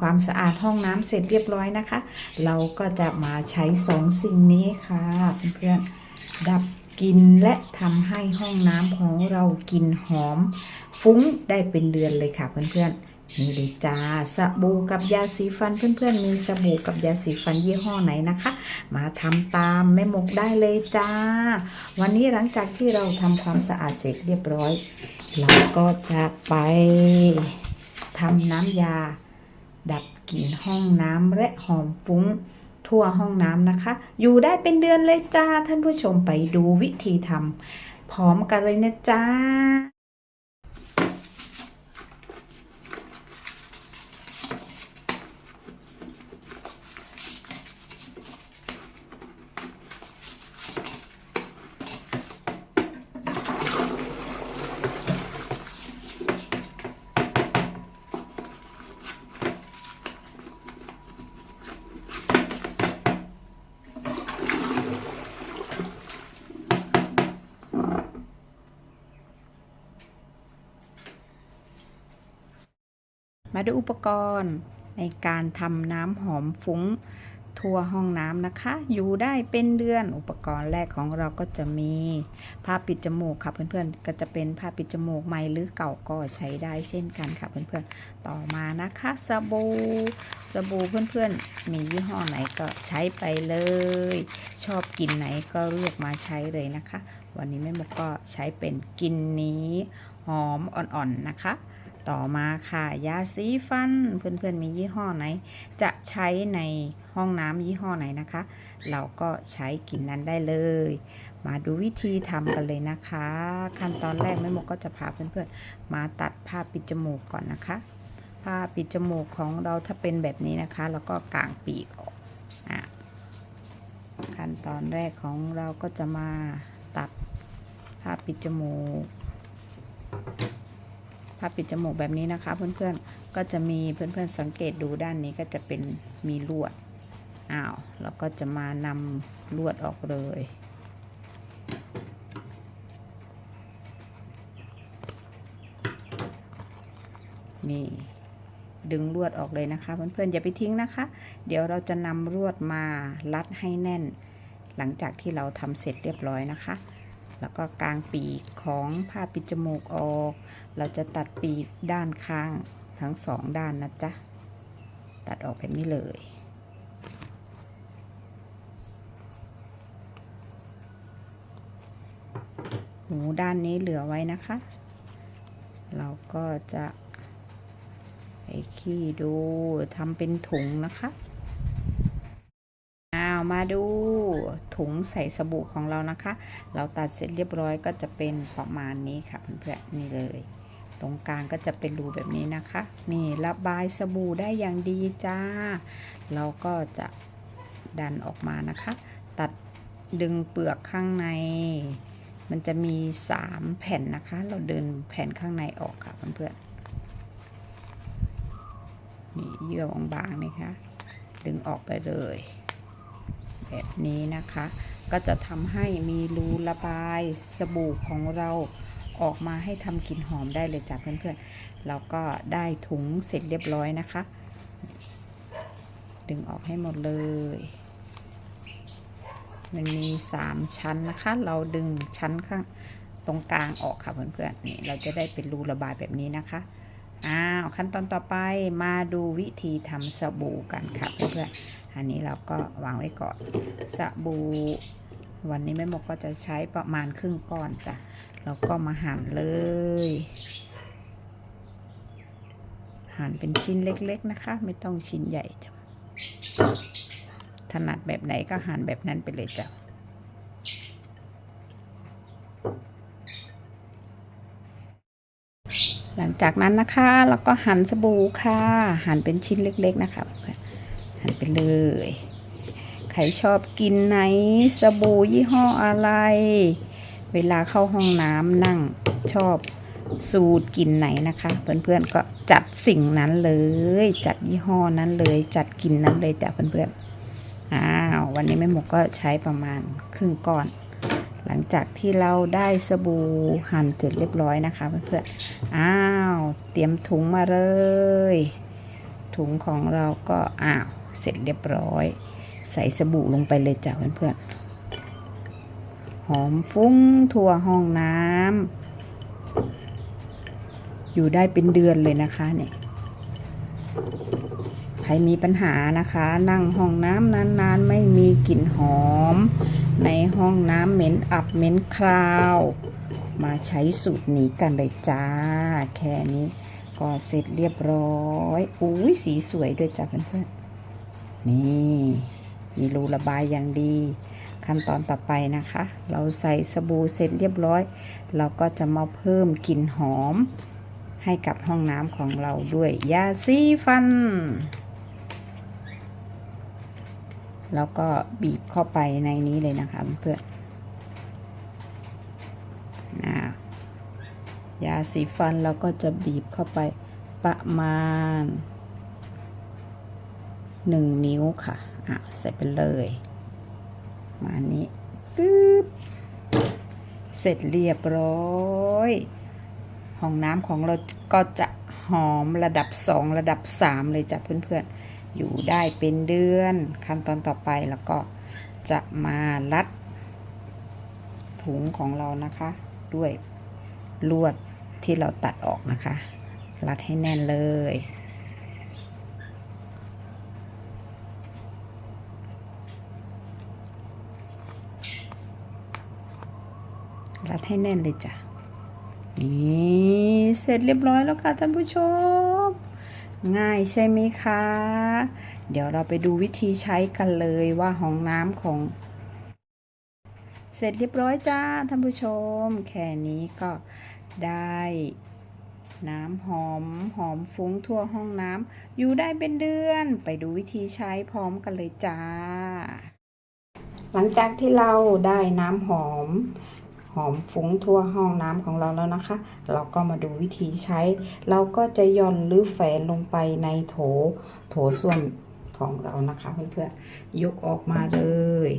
ความสะอาดห้องน้ำเสร็จเรียบร้อยนะคะ เราก็จะมาใช้สองสิ่งนี้ค่ะเพื่อนๆดับกลิ่นและทำให้ห้องน้ำของเรากลิ่นหอม ฟุ้งได้เป็นเดือนเลยค่ะเพื่อนๆนี่เลยจ้าสบู่กับยาสีฟันเพื่อนๆมีสบู่กับยาสีฟันยี่ห้อไหนนะคะ มาทำตามแม่หมกได้เลยจ้า วันนี้หลังจากที่เราทำความสะอาดเสร็จเรียบร้อย เราก็จะไปทำน้ำยา ดับกลิ่นห้องน้ำและหอมฟุ้งทั่วห้องน้ำนะคะ อยู่ได้เป็นเดือนเลยจ้าท่านผู้ชมไปดูวิธีทำพร้อมกันเลยนะจ้า มาดูอุปกรณ์ในการทำน้ำหอมฟุ้งทั่วห้องน้ำนะคะ อยู่ได้เป็นเดือนอุปกรณ์แรกของเราก็จะมีผ้าปิดจมูกค่ะเพื่อนๆ ก็จะเป็นผ้าปิดจมูกใหม่หรือเก่าก็ใช้ได้เช่นกันค่ะเพื่อนๆ ต่อมานะคะสบู่สบู่เพื่อนๆ มียี่ห้อไหนก็ใช้ไปเลย ชอบกลิ่นไหนก็เลือกมาใช้เลยนะคะ วันนี้แม่หมกก็ใช้เป็นกลิ่นนี้หอมอ่อนๆนะคะ ต่อมาค่ะ ยาสีฟัน เพื่อนๆมียี่ห้อไหน จะใช้ในห้องน้ำยี่ห้อไหนนะคะ เราก็ใช้กลิ่นนั้นได้เลย มาดูวิธีทำกันเลยนะคะ ขั้นตอนแรกแม่มกก็จะพาเพื่อนๆ มาตัดผ้าปิดจมูกก่อนนะคะ ผ้าปิดจมูกของเราถ้าเป็นแบบนี้นะคะ แล้วก็กางปีกออกอะขั้นตอนแรกของเราก็จะมาตัดผ้าปิดจมูก ผ้าปิดจมูกแบบนี้นะคะ เพื่อนๆก็จะมีเพื่อนๆสังเกตดูด้านนี้ก็จะเป็นมีลวดอ้าวเราก็จะมานำลวดออกเลยนี่ดึงลวดออกเลยนะคะเพื่อนๆอย่าไปทิ้งนะคะ เดี๋ยวเราจะนำลวดมารัดให้แน่น หลังจากที่เราทำเสร็จเรียบร้อยนะคะ แล้วก็กางปีกของผ้าปิดจมูกออก เราจะตัดปีกด้านข้างทั้งสองด้านนะจ๊ะ ตัดออกแบบนี้เลย หูด้านนี้เหลือไว้นะคะ เราก็จะไอ้ขี้ดูทำเป็นถุงนะคะ มาดูถุงใส่สบู่ของเรานะคะ เราตัดเสร็จเรียบร้อยก็จะเป็นประมาณนี้ค่ะเพื่อนๆนี่เลย ตรงกลางก็จะเป็นรูแบบนี้นะคะ นี่ระบายสบู่ได้อย่างดีจ้า เราก็จะดันออกมานะคะ ตัดดึงเปลือกข้างใน มันจะมี 3 แผ่นนะคะ เราเดินแผ่นข้างในออกค่ะเพื่อนๆนี่เยื่อบางๆนี่ค่ะดึงออกไปเลย แบบนี้นะคะ ก็จะทำให้มีรูระบายสบู่ของเราออกมาให้ทำกลิ่นหอมได้เลยจ้ะเพื่อนๆเราก็ได้ถุงเสร็จเรียบร้อยนะคะ ดึงออกให้หมดเลย มันมี 3 ชั้นนะคะ เราดึงชั้นข้างตรงกลางออกค่ะเพื่อนๆนี่เราจะได้เป็นรูระบายแบบนี้นะคะอ้าวขั้นตอนต่อไปมาดูวิธีทำสบู่กันค่ะเพื่อนๆ อันนี้เราก็วางไว้ก่อนสบู่วันนี้แม่หมกก็จะใช้ประมาณครึ่งก้อนจ้ะเราก็มาหั่นเลย หั่นเป็นชิ้นเล็กๆนะคะ ไม่ต้องชิ้นใหญ่จ้ะถนัดแบบไหนก็หั่นแบบนั้นไปเลยจ้ะหลังจากนั้นนะคะ เราก็หั่นสบู่ค่ะ หั่นเป็นชิ้นเล็ก ๆ นะคะ หั่นไปเลย ใครชอบกินไหนสบู่ยี่ห้ออะไร เวลาเข้าห้องน้ำนั่งชอบสูตรกินไหนนะคะ เพื่อนๆก็จัดสิ่งนั้นเลย จัดยี่ห้อนั้นเลย จัดกินนั้นเลยจ้ะเพื่อนๆอ้าววันนี้แม่หมกก็ใช้ประมาณครึ่งก้อน หลังจากที่เราได้สบู่หั่นเสร็จเรียบร้อยนะคะเพื่อนๆอ้าวเตรียมถุงมาเลย ถุงของเราก็อ้าว เสร็จเรียบร้อย ใส่สบู่ลงไปเลยจ้ะเพื่อนๆหอมฟุ้งทั่วห้องน้ำอยู่ได้เป็นเดือนเลยนะคะเนี่ยใครมีปัญหานะคะ นั่งห้องน้ำนานๆ ไม่มีกลิ่นหอม ในห้องน้ำเหม็นอับเหม็นคราว มาใช้สูตรนี้กันเลยจ้า แค่นี้ก็เสร็จเรียบร้อย อุ้ยสีสวยด้วยจ้ะเพื่อนๆ นี่มีรูระบายอย่างดี ขั้นตอนต่อไปนะคะ เราใส่สบู่เสร็จเรียบร้อย เราก็จะมาเพิ่มกลิ่นหอม ให้กับห้องน้ำของเราด้วยยาสีฟัน แล้วก็บีบเข้าไปในนี้เลยนะคะเพื่อนนะยาสีฟันเราก็จะบีบเข้าไปประมาณ หนึ่งนิ้วค่ะอะใส่ไปเลย มานี้ปึ๊บเสร็จเรียบร้อยห้องน้ำของเราก็จะหอมระดับ2ระดับ3เลยจ้ะเพื่อนๆ อยู่ได้เป็นเดือน ขั้นตอนต่อไปแล้วก็จะมารัดถุงของเรานะคะ ด้วยลวดที่เราตัดออกนะคะ รัดให้แน่นเลย รัดให้แน่นเลยจ้ะนี่เสร็จเรียบร้อยแล้วค่ะท่านผู้ชม ง่ายใช่ไหมคะ เดี๋ยวเราไปดูวิธีใช้กันเลยว่าห้องน้ำของ เสร็จเรียบร้อยจ้าท่านผู้ชม แค่นี้ก็ได้น้ำหอมหอมฟุ้งทั่วห้องน้ำอยู่ได้เป็นเดือน ไปดูวิธีใช้พร้อมกันเลยจ้า หลังจากที่เราได้น้ำหอม หอมฟุ้งทั่วห้องน้ำของเราแล้วนะคะ เราก็มาดูวิธีใช้ เราก็จะย่อนหรือแฝนลงไปในโถ โถส้วมของเรานะคะเพื่อนๆยกออกมาเลย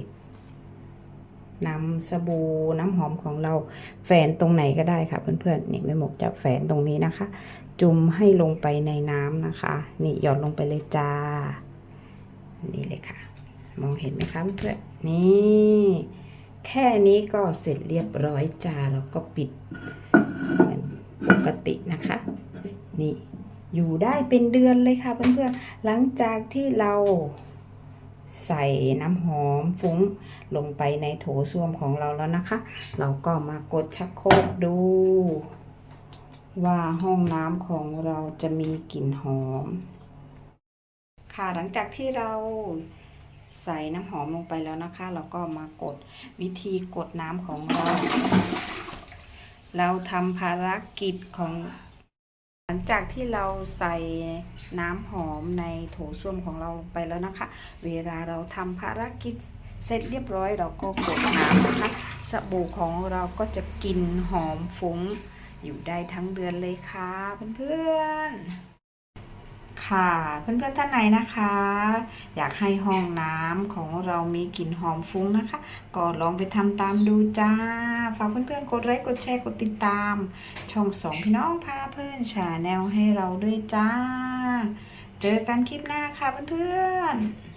นำสบู่น้ำหอมของเราแฝนตรงไหนก็ได้ค่ะ เพื่อนๆนี่แม่หมกจะแฝนตรงนี้นะคะ จุ่มให้ลงไปในน้ำนะคะ นี่หย่อนลงไปเลยจ้านี่เลยค่ะ มองเห็นไหมคะเพื่อนๆนี่ แค่นี้ก็เสร็จเรียบร้อยจ้าแล้วก็ปิดเหมือนปกตินะคะ นี่อยู่ได้เป็นเดือนเลยค่ะเพื่อนๆ หลังจากที่เราใส่น้ำหอมฟุ้งลงไปในโถส้วมของเราแล้วนะคะ เราก็มากดชักโครกดู ว่าห้องน้ำของเราจะมีกลิ่นหอม ค่ะหลังจากที่เรา ใส่น้ำหอมลงไปแล้วนะคะ เราก็มากดวิธีกดน้ำของเรา เราทำภารกิจของหลังจากที่เราใส่น้ำหอมในโถส้วมของเราลงไปแล้วนะคะ เวลาเราทำภารกิจเสร็จเรียบร้อยเราก็กดน้ำนะคะสบู่ของเราก็จะกลิ่นหอมฟุ้งอยู่ได้ทั้งเดือนเลยค่ะเพื่อนๆ ค่ะ เพื่อนๆท่านไหนนะคะ อยากให้ห้องน้ำของเรามีกลิ่นหอมฟุ้งนะคะ ก็ลองไปทำตามดูจ้า ฝากเพื่อนๆกดไลค์กดแชร์กดติดตาม ช่องสองพี่น้องพาเพื่อนชาแนลให้เราด้วยจ้า เจอกันคลิปหน้าค่ะเพื่อนๆ